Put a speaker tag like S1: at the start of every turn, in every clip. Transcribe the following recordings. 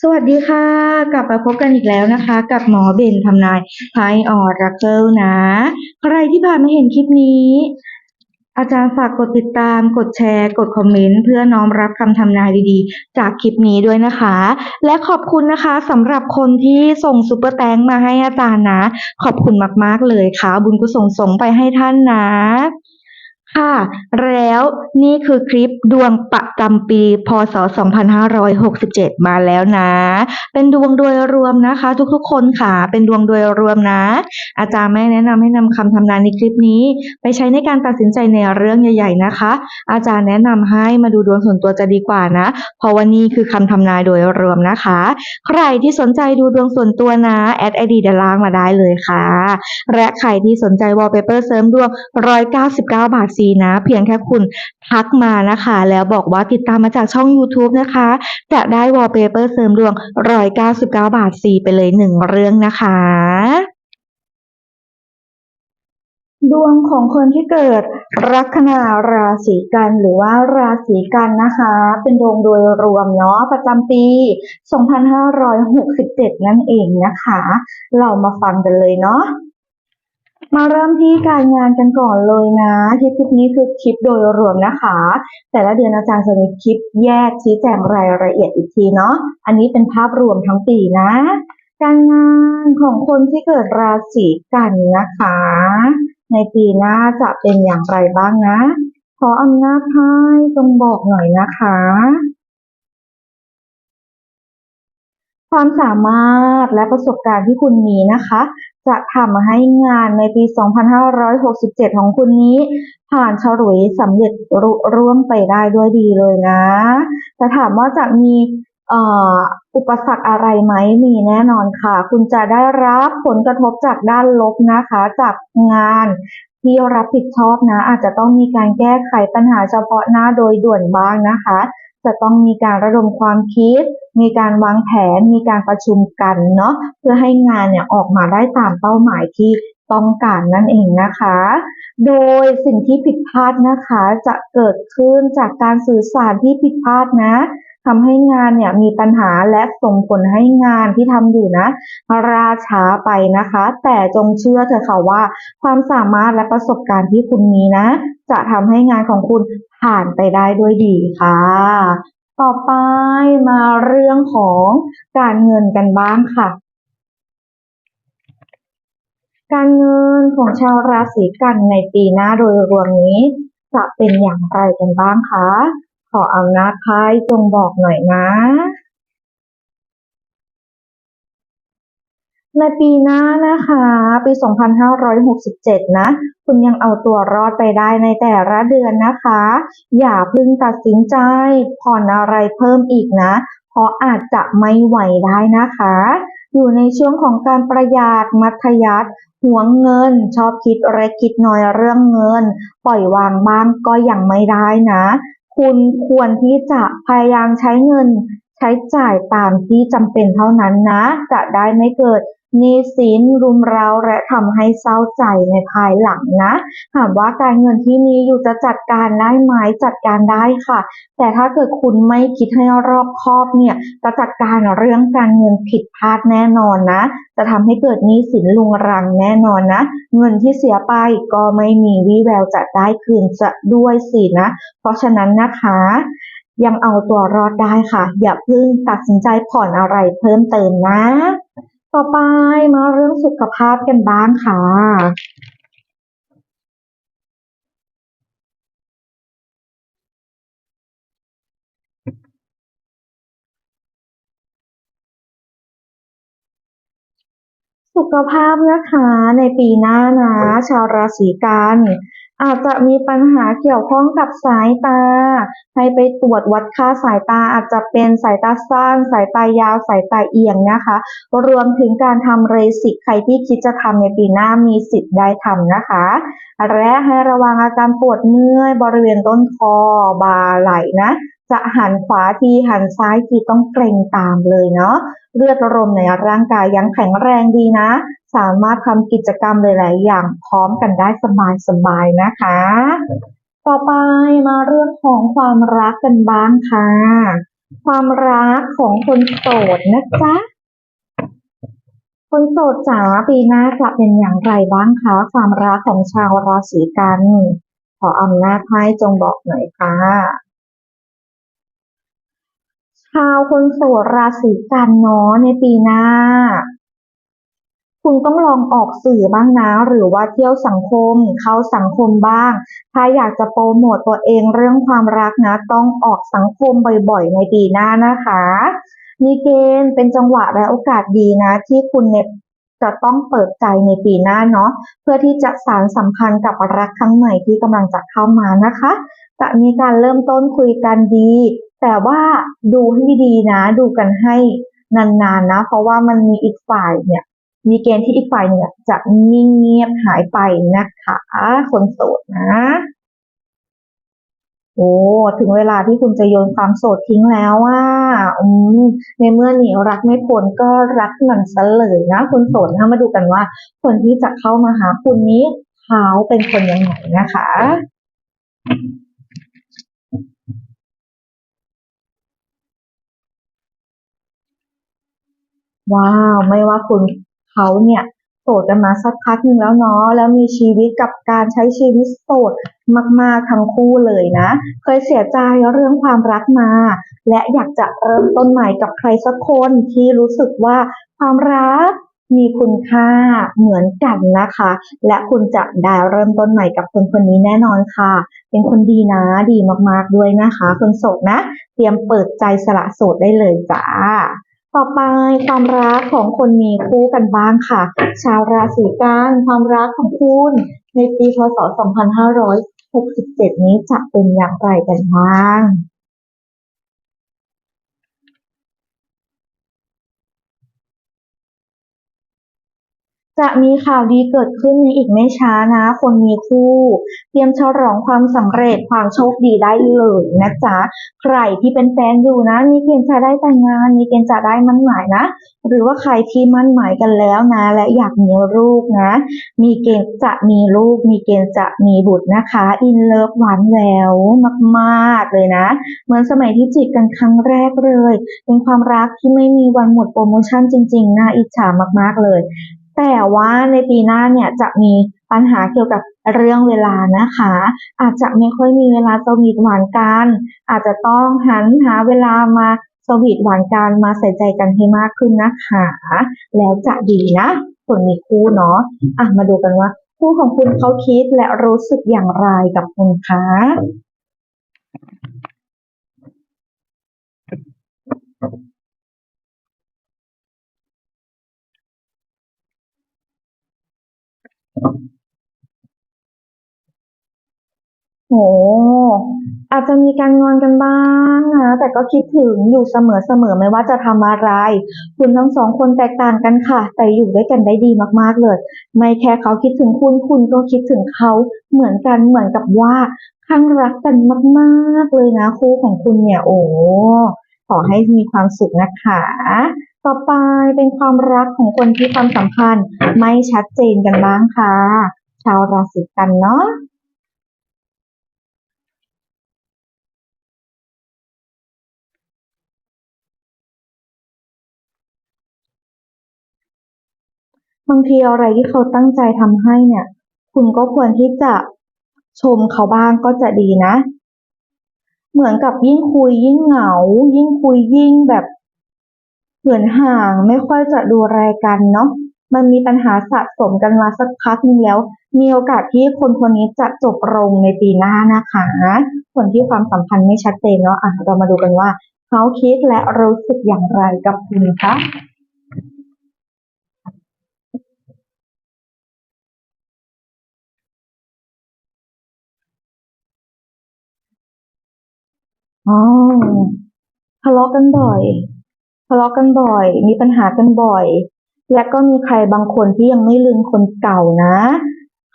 S1: สวัสดีค่ะ กลับมาพบกันอีกแล้วนะคะ กับหมอเบนทำนายไพ่ออรักเกิลนะ ใครที่ผ่านมาเห็นคลิปนี้ อาจารย์ฝากกดติดตาม กดแชร์ กดคอมเมนต์เพื่อน้อมรับคำทำนายดีๆ จากคลิปนี้ด้วยนะคะ และขอบคุณนะคะสำหรับคนที่ส่งซุปเปอร์แตงมาให้อาจารย์นะ ขอบคุณมากๆเลยค่ะ บุญกุศลส่งไปให้ท่านนะ ค่ะ แล้วนี่คือคลิปดวงประจำปีพศ 2567 มาแล้วนะ เป็นดวงโดยรวมนะคะ ทุกๆ คนค่ะ เป็นดวงโดยรวมนะ อาจารย์ไม่แนะนำให้นำคำทำนายในคลิปนี้ ไปใช้ในการตัดสินใจในเรื่องใหญ่ ๆ นะคะ อาจารย์แนะนำให้มาดูดวงส่วนตัวจะดีกว่านะ เพราะว่านี่คือคำทำนายโดยรวมนะคะ ใครที่สนใจดูดวงส่วนตัวนะแอดไอดีด้านล่างมาได้เลยค่ะ และใครที่สนใจวอลเปเปอร์เสริมดวง 199 บาทฟีนะ เพียงแค่คุณทักมานะคะ แล้วบอกว่าติดตามมาจากช่อง YouTube นะคะ จะได้วอลเปเปอร์เสริมดวง 199 บาทฟรีไปเลยหนึ่งเรื่องนะคะดวงของคนที่เกิดลัคนาราศีกันหรือว่าราศีกันนะคะ เป็นดวงโดยรวมเนาะประจำปี 2567 นั่นเองนะคะ เรามาฟังกันเลยเนาะ มาเริ่มที่การงานกันก่อนเลยนะคลิปคลิปนี้คือคลิปโดยรวมนะคะ แต่ละเดือนอาจารย์จะมีคลิปแยกชี้แจงรายละเอียดอีกทีเนาะอันนี้เป็นภาพรวมทั้งปีนะ การงานของคนที่เกิดราศีกันนะคะ ในปีหน้าจะเป็นอย่างไรบ้างนะ ขออำนาจให้จงบอกหน่อยนะคะ ความสามารถและประสบการณ์ที่คุณมีนะคะ จะทำให้งานในปี 2567 ของคุณนี้ ผ่านฉลุยสำเร็จรุร่วงไปได้ด้วยดีเลยนะ แต่ถามว่าจะมีอุปสรรคอะไรไหมมีแน่นอนค่ะ คุณจะได้รับผลกระทบจากด้านลบนะคะ จากงานที่รับผิดชอบนะ อาจจะต้องมีการแก้ไขปัญหาเฉพาะหน้าโดยด่วนบ้างนะคะ จะต้องมีการระดมความคิด มีการวางแผน มีการประชุมกันเนาะเพื่อให้งานเนี่ยออกมาได้ตามเป้าหมายที่ต้องการนั่นเองนะคะ โดยสิ่งที่ผิดพลาดนะคะจะเกิดขึ้นจากการสื่อสารที่ผิดพลาดนะ ทำให้งานเนี่ยมีปัญหาและส่งผลให้งานที่ทำอยู่นะราช้าไปนะคะ แต่จงเชื่อเถอะค่ะว่า ความสามารถและประสบการณ์ที่คุณมีนะ จะทำให้งานของคุณผ่านไปได้ด้วยดีค่ะ ต่อไปมาเรื่องของการเงินกันบ้างค่ะการเงินของชาวราศีกันในปีหน้าโดยรวมนี้ จะเป็นอย่างไรกันบ้างคะ ขออำนาจไพ่จงบอกหน่อยนะ ในปีหน้านะคะ ปี 2567 นะ คุณยังเอาตัวรอดไปได้ในแต่ละเดือนนะคะ อย่าพิ่งตัดสินใจผ่อนอะไรเพิ่มอีกนะ เพราะอาจจะไม่ไหวได้นะคะ อยู่ในช่วงของการประหยัดมัธยัติหวงเงินชอบคิดเล็กคิดน้อยเรื่องเงิน ปล่อยวางบ้างก็ยังไม่ได้นะ คุณควรที่จะพยายามใช้เงินใช้จ่ายตามที่จำเป็นเท่านั้นนะ จะได้ไม่เกิด หนี้สินรุมเร้าและทำให้เศร้าใจในภายหลังนะ ถามว่าการเงินที่มีอยู่จะจัดการได้ไหมจัดการได้ค่ะ แต่ถ้าเกิดคุณไม่คิดให้รอบคอบเนี่ยจะจัดการเรื่องการเงินผิดพลาดแน่นอนนะ จะทำให้เกิดหนี้สินลุงรังแน่นอนนะ เงินที่เสียไปก็ไม่มีวี่แววจะได้คืนจะด้วยสินะ เพราะฉะนั้นนะคะยังเอาตัวรอดได้ค่ะ อย่าเพิ่งตัดสินใจผ่อนอะไรเพิ่มเติมนะ ต่อไปมาเรื่องสุขภาพกันบ้างค่ะสุขภาพนะคะในปีหน้านะ ชาวราศีกัน อาจจะมีปัญหาเกี่ยวข้องกับสายตา ให้ไปตรวจวัดค่าสายตาอาจจะเป็นสายตาสั้นสายตายาวสายตาเอียงนะคะ รวมถึงการทำเรสิกใครที่คิดจะทำในปีหน้ามีสิทธิ์ได้ทำนะคะ และให้ระวังอาการปวดเมื่อยบริเวณต้นคอบ่าไหล่นะ จะหันขวาทีหันซ้ายทีต้องเกรงตามเลยเนาะเลือดลมในร่างกายยังแข็งแรงดีนะ สามารถทำกิจกรรมหลาย ๆ อย่างพร้อมกันได้สบาย ๆ นะคะ ต่อไปมาเรื่องของความรักกันบ้างค่ะ ความรักของคนโสดนะจ๊ะคนโสดจ๋าปีหน้าจะเป็นอย่างไรบ้างคะความรักของชาวราศีกัน ขออำนาจให้จงบอกหน่อยค่ะ ชาวคนโสดราศีกันเนาะในปีหน้า คุณต้องลองออกสื่อบ้างนะ หรือว่าเที่ยวสังคม เข้าสังคมบ้าง ถ้าอยากจะโปรโมตตัวเองเรื่องความรักนะ ต้องออกสังคมบ่อยๆ ในปีหน้านะคะ มีเกณฑ์เป็นจังหวะและโอกาสดีนะ ที่คุณเนี่ยจะต้องเปิดใจในปีหน้าเนาะเพื่อที่จะสานสัมพันธ์กับรักครั้งใหม่ที่กำลังจะเข้ามานะคะ จะมีการเริ่มต้นคุยกันดี แต่ว่าดูให้ดีๆนะ ดูกันให้นานๆนะ เพราะว่ามันมีอีกฝ่ายเนี่ย มีเกณฑ์ที่อีกฝ่ายเนี่ยจะนิ่งเงียบหายไปนะคะคนโสดนะ โอ้ถึงเวลาที่คุณจะโยนความโสดทิ้งแล้วว่าอืมในเมื่อหนีรักไม่พ้นก็รักมันซะเลยนะคุณโสดนะมาดูกันว่า คนที่จะเข้ามาหาคุณนี้เขาเป็นคนยังไงนะคะ ว้าว ไม่ว่าคุณเขาเนี่ยโสดกันมาสักพักหนึ่งแล้วเนาะแล้วมีชีวิตกับการใช้ชีวิตโสดมากๆทั้งคู่เลยนะ เคยเสียใจเรื่องความรักมา และอยากจะเริ่มต้นใหม่กับใครสักคนที่รู้สึกว่าความรักมีคุณค่าเหมือนกันนะคะ และคุณจะได้เริ่มต้นใหม่กับคนคนนี้แน่นอนค่ะ เป็นคนดีนะดีมากๆด้วยนะคะคนโสดนะ เตรียมเปิดใจสละโสดได้เลยจ้า ต่อไปความรักของคนมีคู่กันบ้างค่ะ ชาวราศีกันความรักของคุณ ในปีพศ 2567 นี้จะเป็นอย่างไรกันบ้าง จะมีข่าวดีเกิดขึ้นในอีกไม่ช้านะ คนมีคู่ เตรียมฉลองความสำเร็จความโชคดีได้เลยนะจ๊ะ ใครที่เป็นแฟนอยู่นะ มีเกณฑ์จะได้แต่งงาน มีเกณฑ์จะได้มั่นหมายนะ หรือว่าใครที่มั่นหมายกันแล้วนะ และอยากมีลูกนะ มีเกณฑ์จะมีลูก มีเกณฑ์จะมีบุตรนะคะ อินเลิฟหวานแหววมากๆเลยนะ เหมือนสมัยที่จีบกันครั้งแรกเลย เป็นความรักที่ไม่มีวันหมดโปรโมชั่นจริงๆน่าอิจฉามากๆเลย แต่ว่าในปีหน้าเนี่ยจะมีปัญหาเกี่ยวกับเรื่องเวลานะคะ อาจจะไม่ค่อยมีเวลาสวีทหวานกัน อาจจะต้องหันหาเวลามาสวีทหวานกันมาใส่ใจกันให้มากขึ้นนะคะ แล้วจะดีนะคนมีคู่เนาะอะมาดูกันว่า คู่ของคุณเขาคิดและรู้สึกอย่างไรกับคุณคะ โอ้อาจจะมีการงอนกันบ้างนะ แต่ก็คิดถึงอยู่เสมอๆไม่ว่าจะทำอะไร คุณทั้งสองคนแตกต่างกันค่ะ แต่อยู่ด้วยกันได้ดีมากๆเลย ไม่แค่เขาคิดถึงคุณ คุณก็คิดถึงเขาเหมือนกันเหมือนกับว่าคลั่งรักกันมาก ๆ เลยนะคู่ของคุณเนี่ย โอ้ขอให้มีความสุขนะคะ ต่อไปเป็นความรักของคนที่ความสัมพันธ์ไม่ชัดเจนกันบ้างค่ะ ชาวราศีกันเนาะบางทีอะไรที่เขาตั้งใจทำให้เนี่ย คุณก็ควรที่จะชมเขาบ้างก็จะดีนะ เหมือนกับยิ่งคุยยิ่งเหงา ยิ่งคุยยิ่งแบบ เหมือนห่างไม่ค่อยจะดูแลกันเนาะมันมีปัญหาสะสมกันมาสักพักนึงแล้ว มีโอกาสที่คนคนนี้จะจบลงในปีหน้านะคะคนที่ความสัมพันธ์ไม่ชัดเจนเนาะอะเรามาดูกันว่าเขาคิดและรู้สึกอย่างไรกับคุณคะอ๋อทะเลาะกันบ่อย ทะเลาะกันบ่อย มีปัญหากันบ่อย และก็มีใครบางคนที่ยังไม่ลืมคนเก่านะ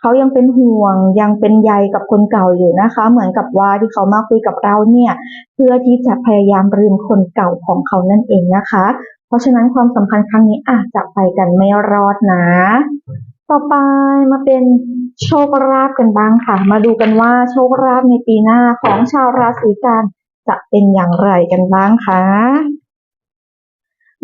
S1: เขายังเป็นห่วงยังเป็นใยกับคนเก่าอยู่นะคะ เหมือนกับว่าที่เขามาคุยกับเราเนี่ย เพื่อที่จะพยายามลืมคนเก่าของเขานั่นเองนะคะ เพราะฉะนั้นความสัมพันธ์ครั้งนี้อาจจะไปกันไม่รอดนะ ต่อไปมาเป็นโชคลาภกันบ้างค่ะ มาดูกันว่าโชคลาภในปีหน้าของชาวราศีกันจะเป็นอย่างไรกันบ้างคะ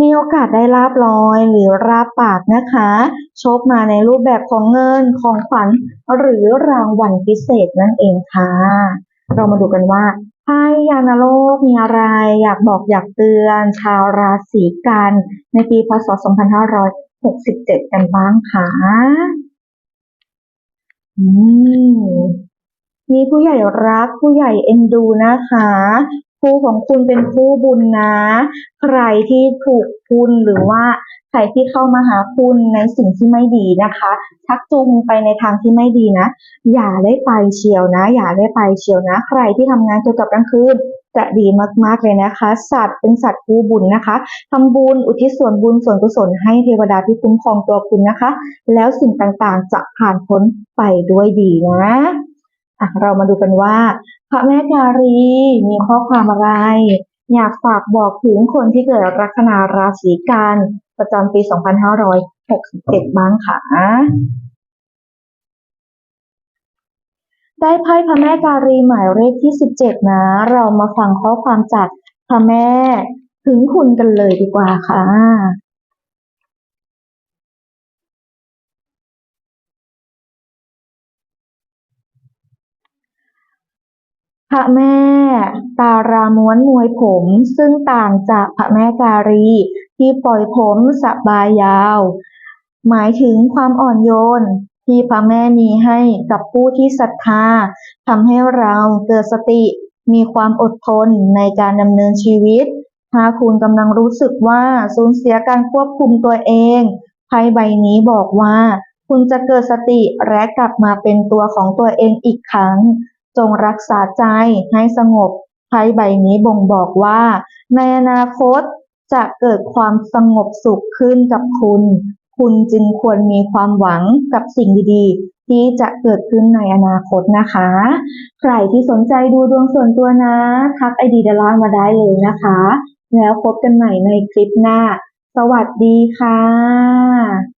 S1: มีโอกาสได้ลาบลอยหรือราบปากนะคะ โชคมาในรูปแบบของเงินของขวัญหรือรางวัลพิเศษนั่นเองค่ะ เรามาดูกันว่าไพ่ยานโลกมีอะไรอยากบอกอยากเตือน ชาวราศีกัน ในปีพศ 2567 กันบ้างค่ะอืมมีผู้ใหญ่รักผู้ใหญ่เอ็นดูนะคะ คู่ของคุณเป็นคู่บุญนะ ใครที่ถูกคุณหรือว่าใครที่เข้ามาหาคุณในสิ่งที่ไม่ดีนะคะ ชักจูงไปในทางที่ไม่ดีนะ อย่าได้ไปเชียวนะ อย่าได้ไปเชียวนะ ใครที่ทำงานเกี่ยวกับกลางคืนจะดีมากๆเลยนะคะ สัตว์เป็นสัตว์คู่บุญนะคะทำบุญอุทิศส่วนบุญส่วนกุศลให้เทวดาที่คุ้มครองตัวคุณนะคะ แล้วสิ่งต่างๆจะผ่านพ้นไปด้วยดีนะ อะเรามาดูกันว่า พระแม่การีมีข้อความอะไร อยากฝากบอกถึงคนที่เกิดลัคนาราศีกันประจำปี 2567 บ้างค่ะ ได้ไพ่พระแม่การีหมายเลขที่ 17 นะ เรามาฟังข้อความจากพระแม่ถึงคุณกันเลยดีกว่าค่ะ ระแม่ ตาราม้วนมวยผม ซึ่งต่างจากพระแม่การี ที่ปล่อยผมสบายยาว หมายถึงความอ่อนโยน ที่พระแม่มีให้กับผู้ที่ศรัทธาทำให้เราเกิดสติมีความอดทนในการดำเนินชีวิต ถ้าคุณกำลังรู้สึกว่าสูญเสียการควบคุมตัวเองไพ่ใบนี้บอกว่า คุณจะเกิดสติและกลับมาเป็นตัวของตัวเองอีกครั้ง จงรักษาใจให้สงบไพ่ใบนี้บ่งบอกว่า ในอนาคตจะเกิดความสงบสุขขึ้นกับคุณ คุณจึงควรมีความหวังกับสิ่งดีๆ ที่จะเกิดขึ้นในอนาคตนะคะ ใครที่สนใจดูดวงส่วนตัวนะ ทักไอดีดาล่ามาได้เลยนะคะ แล้วพบกันใหม่ในคลิปหน้า สวัสดีค่ะ